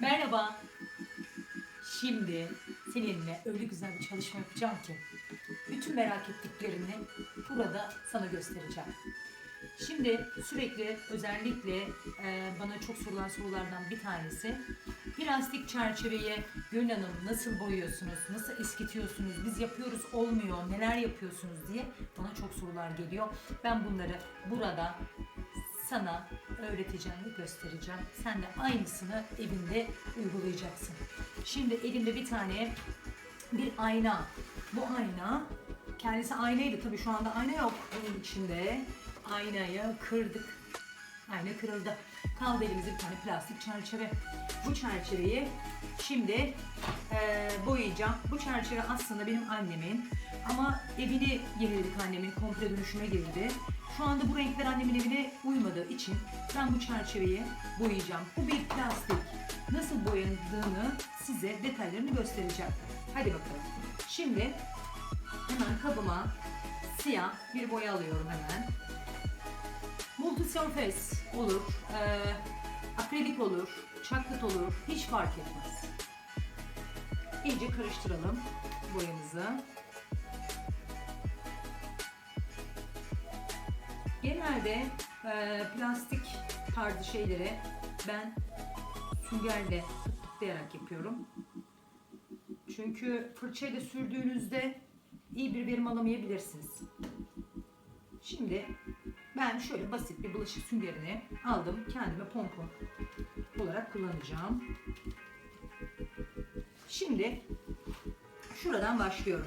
Merhaba. Şimdi seninle öyle güzel bir çalışma yapacağım ki bütün merak ettiklerini burada sana göstereceğim. Şimdi sürekli özellikle e, bana çok sorulan sorulardan bir tanesi plastik çerçeveye Gönül Hanım nasıl boyuyorsunuz, nasıl eskitiyorsunuz, biz yapıyoruz olmuyor, neler yapıyorsunuz diye bana çok sorular geliyor. Ben bunları burada sana öğreteceğim göstereceğim. Sen de aynısını evinde uygulayacaksın. Şimdi elimde bir tane bir ayna. Bu ayna kendisi aynaydı tabii şu anda ayna yok bunun içinde. Aynayı kırdık. Ayna kırıldı. Kaldı elimizde bir tane plastik çerçeve. Bu çerçeveyi şimdi eee, boyayacağım. Bu çerçeve aslında benim annemin ama evini yeniledik annemin komple dönüşüme girdi. Şu anda bu renkler annemin evine uymadığı için ben bu çerçeveyi boyayacağım. Bu bir plastik. Nasıl boyandığını size detaylarını göstereceğim. Hadi bakalım. Şimdi hemen kabıma siyah bir boya alıyorum hemen. Multisurface olur, eee akrilik olur, çaklıt olur, hiç fark etmez. İyice karıştıralım boyamızı. Genelde eee, plastik tarzı şeylere ben süngerle tıklayarak yapıyorum. Çünkü fırçayla sürdüğünüzde iyi bir verim alamayabilirsiniz. Şimdi ben şöyle basit bir bulaşık süngerini aldım. Kendime pompon olarak kullanacağım. Şimdi şuradan başlıyorum.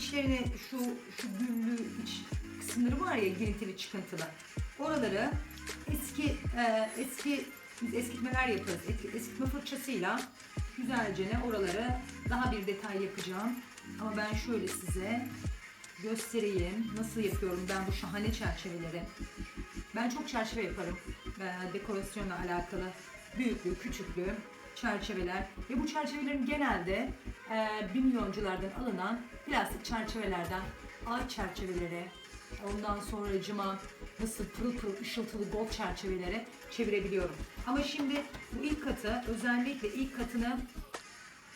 İçlerine şu şu güllü iç kısımları var ya girintili çıkıntılı. Oraları eski e, eski biz eskitmeler yaparız. Eski- Eskitme fırçasıyla güzelce ne oraları daha bir detay yapacağım. Ama ben şöyle size göstereyim. Nasıl yapıyorum ben bu şahane çerçeveleri. Ben çok çerçeve yaparım. Ben dekorasyonla alakalı büyüklü, küçüklü çerçeveler ve bu çerçevelerin genelde e, milyonculardan alınan plastik çerçevelerden ağaç çerçeveleri, ondan sonra cıma nasıl pırıl pırıl ışıltılı gold çerçevelere çevirebiliyorum. Ama şimdi bu ilk katı özellikle ilk katını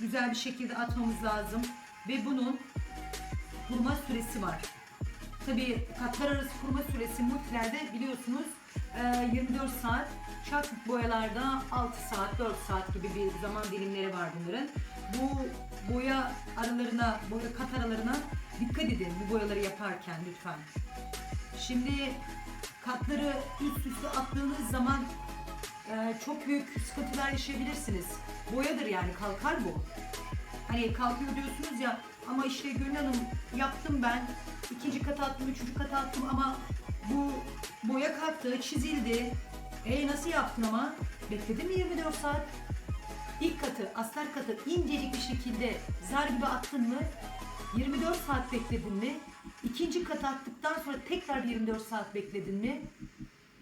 güzel bir şekilde atmamız lazım ve bunun kurma süresi var. Tabii katlar arası kurma süresi multilerde biliyorsunuz e, 24 saat, çaklık boyalarda 6 saat, 4 saat gibi bir zaman dilimleri var bunların. Bu boya aralarına, boya kat aralarına dikkat edin bu boyaları yaparken lütfen. Şimdi katları üst üste attığınız zaman e, çok büyük sıkıntılar yaşayabilirsiniz. Boyadır yani kalkar bu. Hani kalkıyor diyorsunuz ya ama işte Gönül Hanım yaptım ben. ikinci kata attım, üçüncü kata attım ama bu boya kalktı, çizildi. E nasıl yaptın ama? Bekledim mi 24 saat? İlk katı, astar katı incecik bir şekilde zar gibi attın mı? 24 saat bekledin mi? İkinci katı attıktan sonra tekrar bir 24 saat bekledin mi?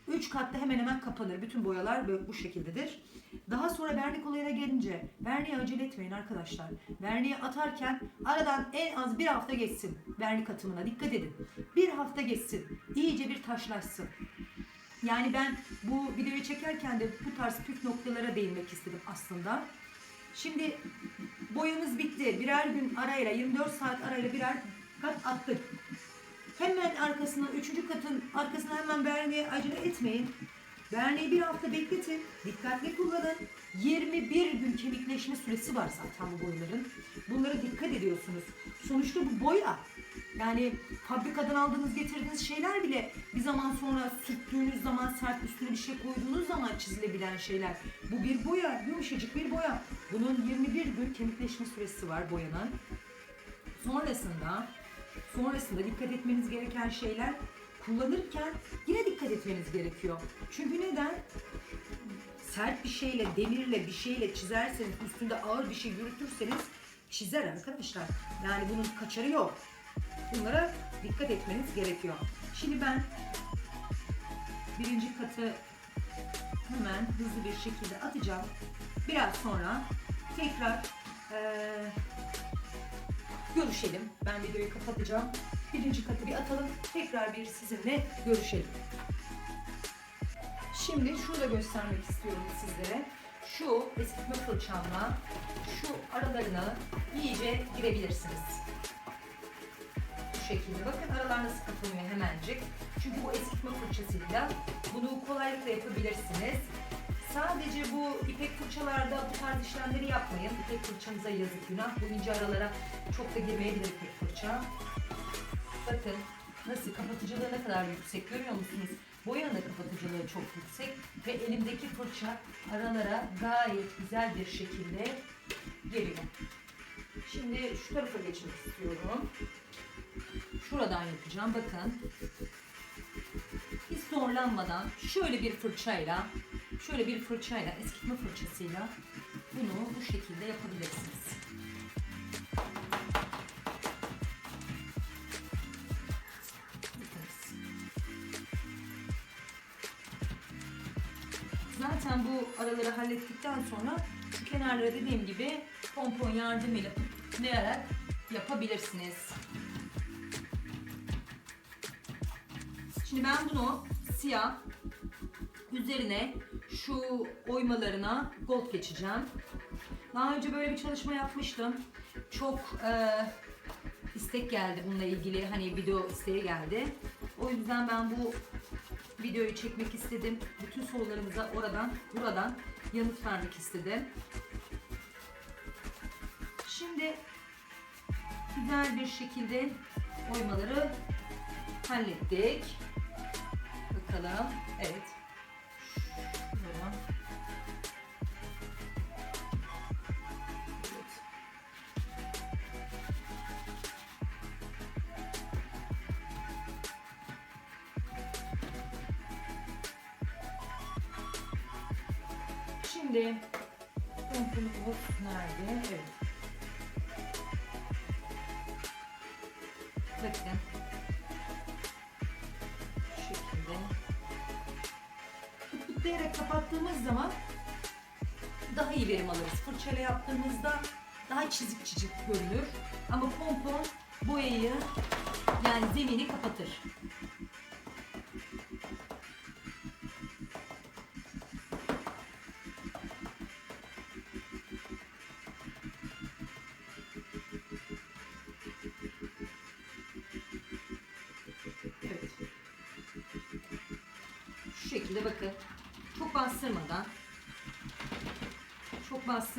3 katta hemen hemen kapanır. Bütün boyalar bu şekildedir. Daha sonra vernik olayına gelince verniğe acele etmeyin arkadaşlar. Verniğe atarken aradan en az bir hafta geçsin vernik atımına dikkat edin. Bir hafta geçsin. İyice bir taşlaşsın. Yani ben bu videoyu çekerken de bu tarz püf noktalara değinmek istedim aslında. Şimdi boyamız bitti. Birer gün arayla 24 saat arayla birer kat attık. Hemen arkasına, üçüncü katın arkasına hemen verniğe acele etmeyin. Verniği bir hafta bekletin, dikkatli kullanın. 21 gün kemikleşme süresi var zaten bu boyaların. Bunlara dikkat ediyorsunuz. Sonuçta bu boya. Yani fabrikadan aldığınız getirdiğiniz şeyler bile bir zaman sonra sürttüğünüz zaman sert üstüne bir şey koyduğunuz zaman çizilebilen şeyler. Bu bir boya, yumuşacık bir boya. Bunun 21 gün kemikleşme süresi var boyanın. Sonrasında sonrasında dikkat etmeniz gereken şeyler kullanırken yine dikkat etmeniz gerekiyor. Çünkü neden? Sert bir şeyle, demirle, bir şeyle çizerseniz, üstünde ağır bir şey yürütürseniz çizer arkadaşlar. Yani bunun kaçarı yok. Bunlara dikkat etmeniz gerekiyor. Şimdi ben birinci katı hemen hızlı bir şekilde atacağım. Biraz sonra tekrar eee görüşelim. Ben videoyu kapatacağım. Birinci katı bir atalım. Tekrar bir sizinle görüşelim. Şimdi şunu da göstermek istiyorum sizlere. Şu eskitme fırçamla şu aralarına iyice girebilirsiniz. Şekilde. Bakın aralar nasıl kapanıyor hemencik. Çünkü bu eskitme fırçasıyla bunu kolaylıkla yapabilirsiniz. Sadece bu ipek fırçalarda bu tarz işlemleri yapmayın. İpek fırçanıza yazık günah. Bu ince aralara çok da girmeyebilir ipek fırça. Bakın nasıl kapatıcılığı ne kadar yüksek görüyor musunuz? Boyanın kapatıcılığı çok yüksek ve elimdeki fırça aralara gayet güzel bir şekilde geliyor. Şimdi şu tarafa geçmek istiyorum. Şuradan yapacağım bakın. Hiç zorlanmadan şöyle bir fırçayla, şöyle bir fırçayla, eskitme fırçasıyla bunu bu şekilde yapabilirsiniz. Zaten bu araları hallettikten sonra şu kenarları dediğim gibi pompon yardımıyla tıklayarak yapabilirsiniz. Şimdi ben bunu siyah üzerine şu oymalarına gold geçeceğim. Daha önce böyle bir çalışma yapmıştım. Çok e, istek geldi bununla ilgili hani video isteği geldi. O yüzden ben bu videoyu çekmek istedim. Bütün sorularımıza oradan buradan yanıt vermek istedim. Şimdi güzel bir şekilde oymaları hallettik. Bakalım. Evet. Evet. Şimdi komponumuz nerede? Evet. Kapattığımız zaman daha iyi verim alırız. Fırçayla yaptığımızda daha çizik çizik görünür. Ama pompon boyayı yani zemini kapatır.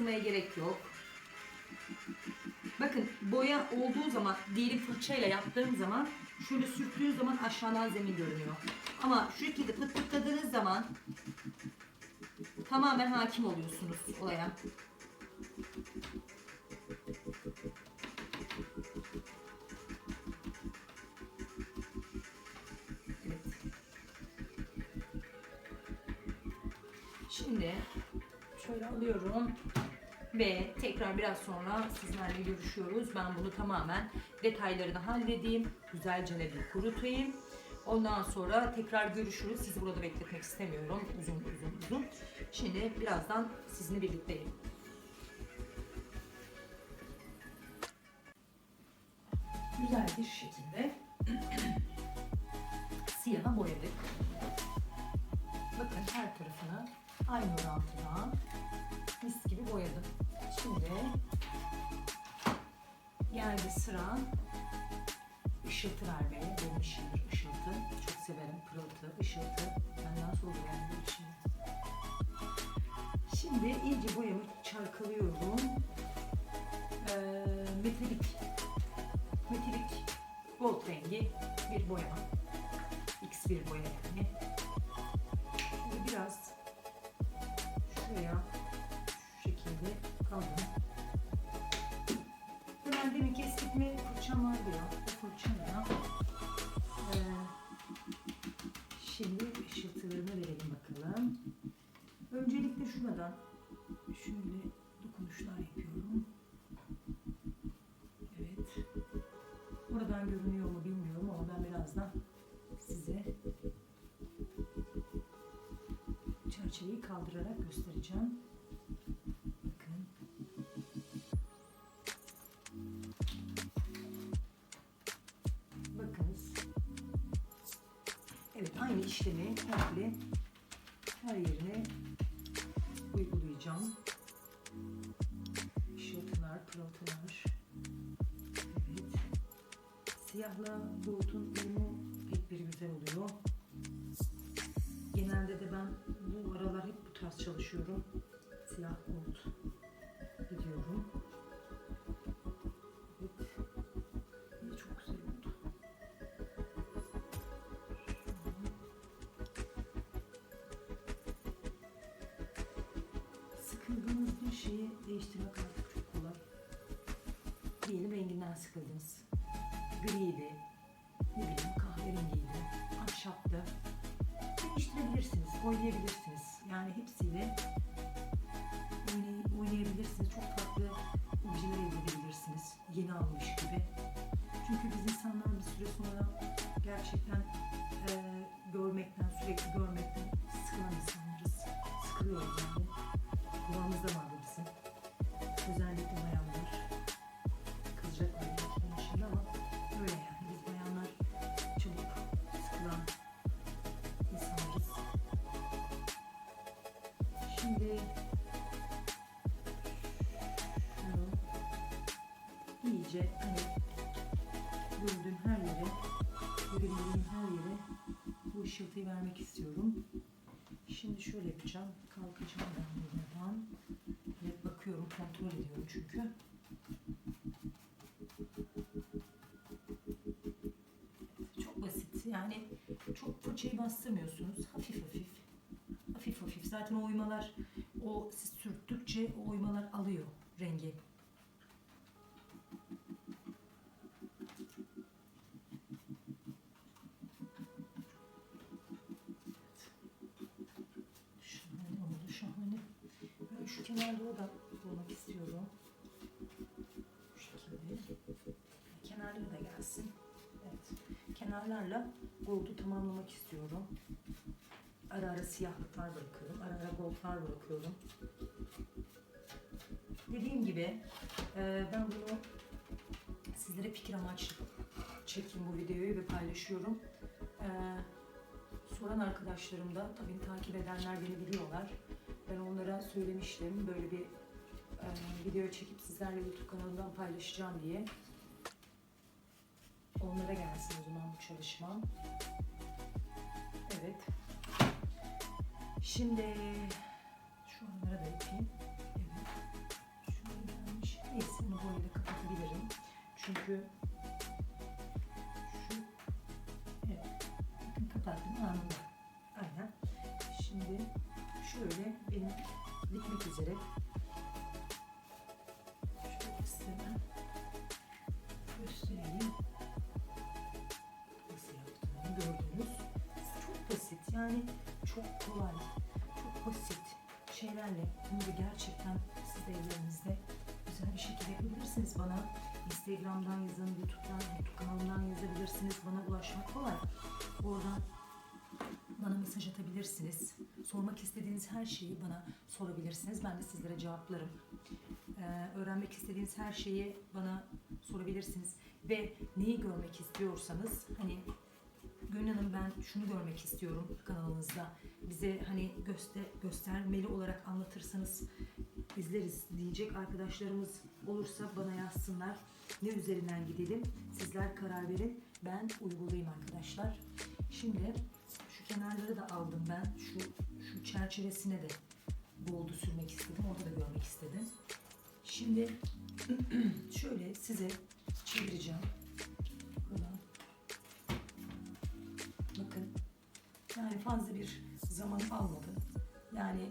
Bastırmaya gerek yok. Bakın boya olduğu zaman diyelim fırçayla yaptığım zaman şöyle sürttüğün zaman aşağıdan zemin görünüyor. Ama şu şekilde pıt zaman tamamen hakim oluyorsunuz olaya. Şimdi şöyle alıyorum ve tekrar biraz sonra sizlerle görüşüyoruz. Ben bunu tamamen detaylarını halledeyim. Güzelce bir kurutayım. Ondan sonra tekrar görüşürüz. Sizi burada bekletmek istemiyorum. Uzun uzun uzun. Şimdi birazdan sizinle birlikteyim. Güzel bir şekilde siyaha boyadık. Aynı orantıda mis gibi boyadım. Şimdi geldi sıra ışıltı vermeye. Benim işimdir ışıltı. Çok severim pırıltı, ışıltı. Benden sonra yani işim. Şimdi iyice boyamı çalkalıyorum. Ee, metalik metalik gold rengi bir boyama. X bir boya yani. fazla size çerçeveyi kaldırarak göstereceğim. Bakın. Bakınız. Evet aynı işlemi komple her yerine uygulayacağım. Şırtılar, pırıltılar. Evet. Siyahla bulutun tarz çalışıyorum. Siyah gold gidiyorum. Evet. Çok güzel oldu. Sıkıldığınız bir şeyi değiştirmek artık çok kolay. Diyelim renginden sıkıldınız. Griydi, ne bileyim kahverengiydi, ahşaptı. Değiştirebilirsiniz, oynayabilirsiniz. Yani hepsiyle oynay- oynayabilirsiniz. Çok farklı objeler elde edebilirsiniz. Yeni almış gibi. Çünkü biz insanlar bir süre sonra gerçekten eee, görmekten, sürekli görmekten sıkılan insanlarız. Sıkılıyoruz yani. Kulağımızda vardı iyice hani gördüğüm her yere, görebildiğim her yere bu ışıltıyı vermek istiyorum. Şimdi şöyle yapacağım. Kalkacağım ben buradan. Evet bakıyorum, kontrol ediyorum çünkü. Çok basit. Yani çok fırçayı bastırmıyorsunuz. Hafif hafif. Hafif hafif. Zaten o oymalar, o siz sürttükçe o oymalar alıyor rengi. Kenarlarla gold'u tamamlamak istiyorum. Ara ara siyahlıklar bırakıyorum. Ara ara gold'lar bırakıyorum. Dediğim gibi e, ben bunu sizlere fikir amaçlı çekeyim bu videoyu ve paylaşıyorum. E, soran arkadaşlarım da tabii takip edenler beni biliyorlar. Ben onlara söylemiştim böyle bir e, video çekip sizlerle YouTube kanalından paylaşacağım diye. Onlara gelsin o zaman bu çalışma. Evet. Şimdi şu anlara da yapayım. Evet. Şöyle gelmiş. Neyse bunu böyle kapatabilirim. Çünkü şu evet. Bakın kapattım anında. Aynen. Şimdi şöyle benim bitmek üzere. Bunu da gerçekten siz de evlerinizde güzel bir şekilde yapabilirsiniz. Bana Instagram'dan yazın, YouTube'dan, YouTube kanalımdan yazabilirsiniz. Bana ulaşmak kolay. Oradan bana mesaj atabilirsiniz. Sormak istediğiniz her şeyi bana sorabilirsiniz. Ben de sizlere cevaplarım. Ee, öğrenmek istediğiniz her şeyi bana sorabilirsiniz. Ve neyi görmek istiyorsanız hani Gönül Hanım ben şunu görmek istiyorum kanalınızda. Bize hani göster göstermeli olarak anlatırsanız izleriz diyecek arkadaşlarımız olursa bana yazsınlar. Ne üzerinden gidelim? Sizler karar verin. Ben uygulayayım arkadaşlar. Şimdi şu kenarları da aldım ben. Şu şu çerçevesine de boldu sürmek istedim. Orada da görmek istedim. Şimdi şöyle size çevireceğim. Bakın. Yani fazla bir zaman almadı. Yani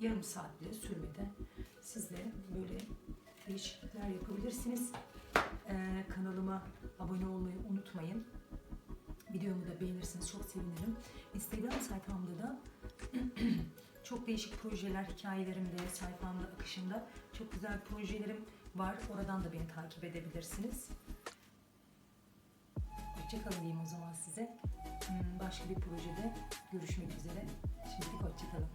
yarım saatte sürmede siz de böyle değişiklikler yapabilirsiniz. Ee, kanalıma abone olmayı unutmayın. Videomu da beğenirseniz çok sevinirim. Instagram sayfamda da çok değişik projeler, hikayelerimde, sayfamda, akışımda çok güzel projelerim var. Oradan da beni takip edebilirsiniz. Hoşçakalın diyeyim o zaman size. Hmm, Başka bir projede görüşmek üzere. Şimdilik hoşçakalın.